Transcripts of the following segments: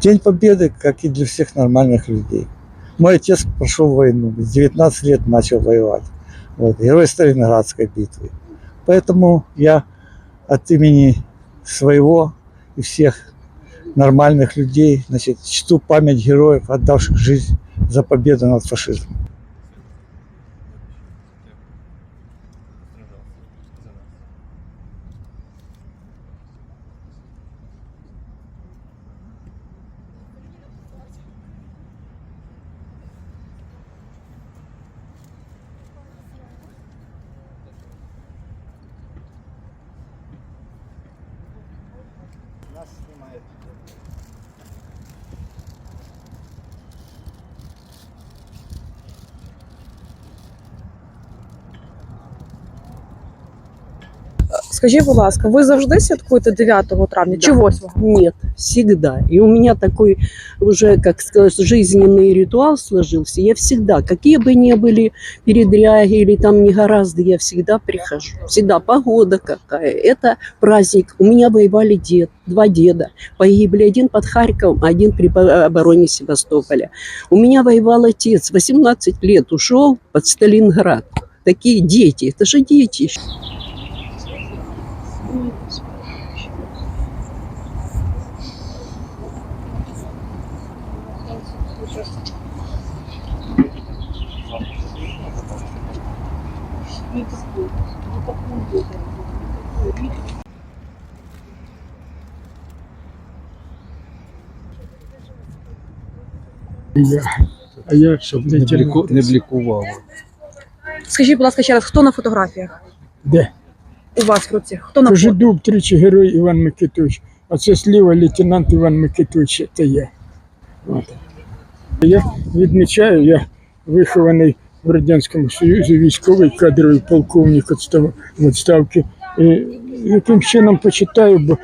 День Победы, как и для всех нормальных людей. Мой отец прошел войну, с 19 лет начал воевать. Вот, герой Сталинградской битвы. Поэтому я от имени своего и всех нормальных людей значит, чту память героев, отдавших жизнь за победу над фашизмом. Nasıl bir Скажіть, будь ласка, ви завжди святкуєте 9 травня чи Да. 8? Нет, всегда. И у меня такой уже, как сказать, жизненный ритуал сложился. Я всегда, какие бы ни были передряги или там негоразды, я всегда прихожу. Всегда погода какая. Это праздник. У меня воевали дед, два деда. Погибли один под Харьковом, один при обороне Севастополя. У меня воевал отец. 18 лет ушел под Сталинград. Такие дети. Это же дети. Я, а я щоб не не, бліку, тягнути. не блікувало. Скажіть, будь ласка, ще раз, хто на фотографіях Де? У вас в руці? Хто на фото? Кожедуб, тричі герой Іван Микитович. А це сліва лейтенант Іван Микитович, це я. От. Я відмічаю, я вихований в Радянському Союзі, військовий кадровий полковник відстав- відставки. Яким чином почитаю, бо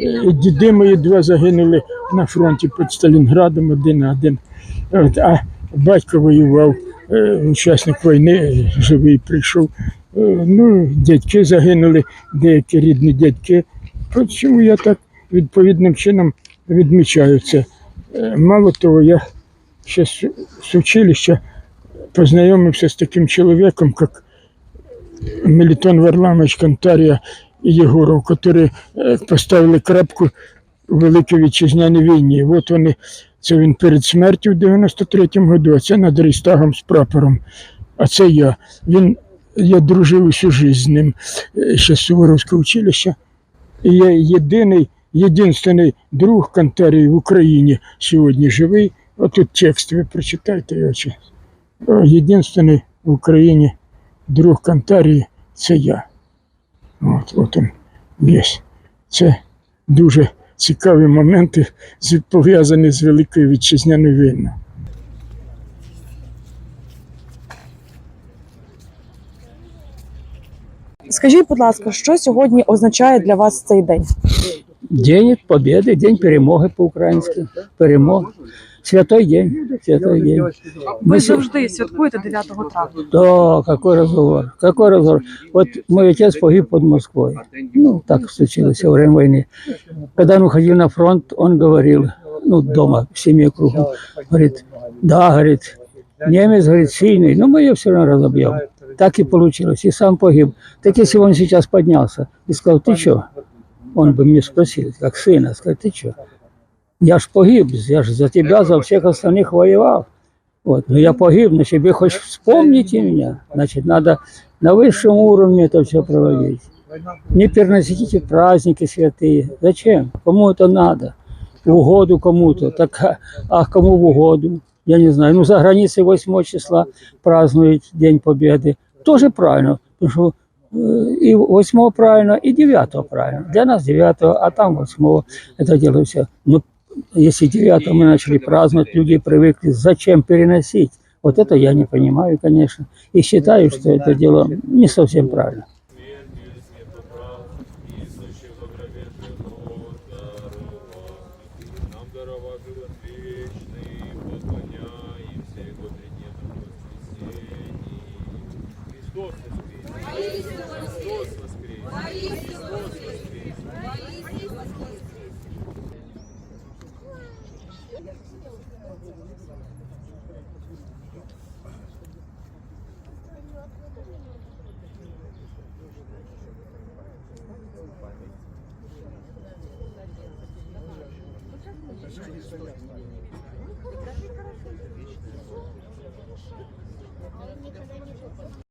е, діди мої два загинули на фронті під Сталінградом один на один. От, а батько воював, е, учасник війни, живий прийшов. Е, Ну, дядьки загинули, деякі рідні дядьки. Чому я так відповідним чином відмічаю це? Мало того, я ще з, училища познайомився з таким чоловіком, як Мелітон Варламович Кантарія Єгоров, які е, поставили крапку у Великій Вітчизняній війні. От вони, це він перед смертю в 93-му году, а це над Рейстагом з прапором. А це я. Він, я дружив усю життя з ним е, ще з Суворовського училища. І я єдиний, єдинственний друг Кантарії в Україні сьогодні живий. Отут текст, ви прочитайте його. Єдинственний в Україні друг Кантарії це я. От, от він є. Це дуже цікаві моменти, пов'язані з Великою Вітчизняною війною. Скажіть, будь ласка, що сьогодні означає для вас цей день? День Победы, День перемоги по-українськи. Перемога. Святой день. Святой день. Ви Мы се- завжди святкуєте 9 травня. Да, какой разговор. Какой разговор. Вот мой отец погиб под Москвой. Ну, так случилось во время войны. Когда он уходил на фронт, он говорил, ну, дома, в семье кругом, говорит, да, говорит, немец, говорит, сильный, но мы ее все равно разобьем. Так и получилось. И сам погиб. Так если бы он сейчас поднялся и сказал, ты что? Он бы мне спросил, как сына, сказал, ты что? Я ж погиб, я ж за тебя, за всех остальных воевал. Вот, но я погиб, значит, вы хоть вспомните меня, значит, надо на высшем уровне это все проводить. Не переносите праздники святые. Зачем? Кому это надо? В угоду кому-то. Так, а- а кому в угоду? Я не знаю. Ну, за границей 8 числа празднуют День Победы. Тоже правильно. Потому что э, и 8 правильно, и 9 правильно. Для нас 9, а там 8 это дело все. Но если 9 мы начали праздновать, люди привыкли, зачем переносить? Вот это я не понимаю, конечно. И считаю, что это дело не совсем правильно. Хорошо, хорошо.